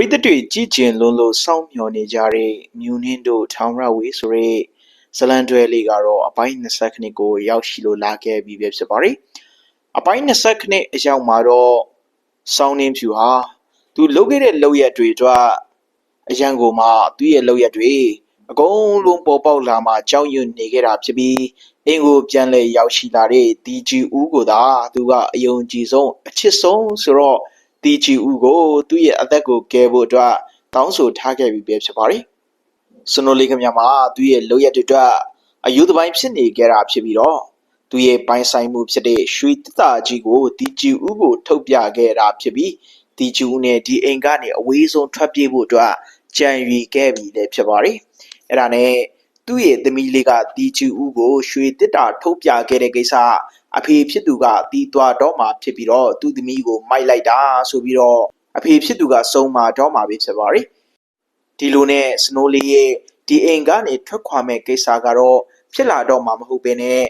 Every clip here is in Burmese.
ရိသတ်တွေကြည်ကျင်လွန်းလို့စောင့်မျှော်နေကြတဲ့မြူနှင်းတို့ထောင်ရဝေးဆိုတဲ့ဇလန်တွဲလေးကတော့အပိုင်း20ခနစ်ကိုရောက်ရှိလို့လာခဲ့ပြီပဲဖြစ်ပါတယ်။အပိုင်း20ခနစ်အရောက်မှာတော့စောင်းနှင်းဖြူဟာသူလုပ်ခဲ့တဲ့လုပ်ရက်တွေအတွက်အရန်ကိုမှသူ့ရဲ့လုပ်ရက်တွေအကုန်လုံးပေါ်ပေါက်လာမှကြောက်ရွံ့နေခဲ့တာဖြစ်ပြီးအင်ကိုပြန်လဲရောက်ရှိလာတဲ့ဒီဂျီဦးကိုသာသူကအယုံကြည်ဆုံးအချစ်ဆုံးဆိုတော့ ဒီဂျီဦးကို သူ့ရဲ့အသက်ကိုကယ်ဖို့အတွက်တောင်းဆိုထားခဲ့ပြီးပဲဖြစ်ပါတယ်။စနိုလေးကမြမှာသူ့ရဲ့လုပ်ရက်တွေအတွက်အယူသပိုင်းဖြစ်နေကြတာဖြစ်ပြီးတော့သူ့ရဲ့ပိုင်ဆိုင်မှုဖြစ်တဲ့ရွှေတတကြီးကိုဒီဂျီဦးကိုထုတ်ပြခဲ့တာဖြစ်ပြီးဒီဂျီဦးနဲ့ဒီအိမ်ကနေအဝေးဆုံးထွက်ပြေးဖို့အတွက်ကြံရွေခဲ့ပြီလည်းဖြစ်ပါတယ်။အဲ့ဒါနဲ့ သူ့ရဲ့သမီးလေးကတီချူဦးကိုရွှေတစ်တာထုတ်ပြခဲ့တဲ့ကိစ္စအဖေဖြစ်သူကတီးသွားတော့မှဖြစ်ပြီးတော့သူ့သမီးကိုမိုက်လိုက်တာဆိုပြီးတော့အဖေဖြစ်သူကစုံမာတော့မှပဲဖြစ်ပါတယ်ဒီလိုနဲ့စနိုးလေးရဲ့ဒီအိမ်ကနေထွက်ခွာမဲ့ကိစ္စကတော့ဖြစ်လာတော့မှမဟုတ်ဘဲနဲ့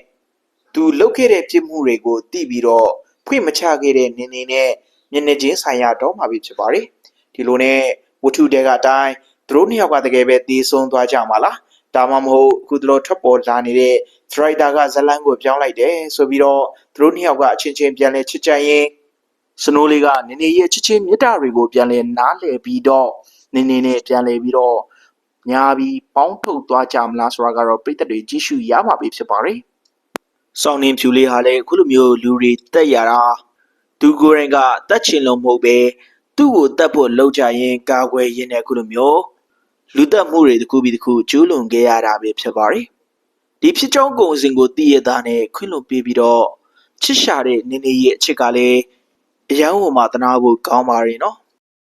သူလုပ်ခဲ့တဲ့ပြစ်မှုတွေကိုသိပြီးတော့ဖွင့်မချခဲ့တဲ့နင်းနေနဲ့မျက်နှာချင်းဆိုင်ရတော့မှပဲဖြစ်ပါတယ်ဒီလိုနဲ့ဝတ္ထုတဲကအတိုင်းသူတို့နှစ်ယောက်ကတကယ်ပဲတည်ဆုံသွားကြမှာလား ဒါမှမဟုတ်အခုသူတို့ ထွက်ပေါ်လာနေတဲ့ driver ကဇလန်းကိုပြောင်းလိုက်တယ်ဆိုပြီးတော့သူတို့နှစ်ယောက်ကအချင်းချင်းပြန်လဲချစ်ကြရင်စနိုးလေးကနင်းနေရဲ့ချစ်ချင်းမြတ်တာတွေကိုပြန်လဲနားလည်ပြီးတော့နင်းနေနဲ့ပြန်လဲပြီးတော့ညာပြီးပေါင်းထုတ်သွားကြမလားဆိုတာကတော့ပြည့်သက်တွေကြည့်ရှုရမှာပဲဖြစ်ပါတယ်။စောင်းနေဖြူလေးဟာလည်းအခုလိုမျိုးလူတွေတက်ရတာသူကိုယ်တိုင်ကတက်ချင်လို့မဟုတ်ပဲသူ့ကိုတက်ဖို့လှုပ်ကြရင်ကာကွယ်ရင်းနဲ့အခုလိုမျိုး လူတက်မှုတွေတစ်ခုပြီးတစ်ခုကျူးလွန်ခဲ့ရတာပဲဖြစ်ပါတယ်။ဒီဖြစ်ကြောင်းကုံစဉ်ကိုတည်ရတာနဲ့ခွင့်လွန်ပေးပြီးတော့ချစ်ရှာတဲ့နင်းနေရဲ့အချစ်ကလည်းအယံဝမှတနာဖို့ကောင်းပါရင်နော်။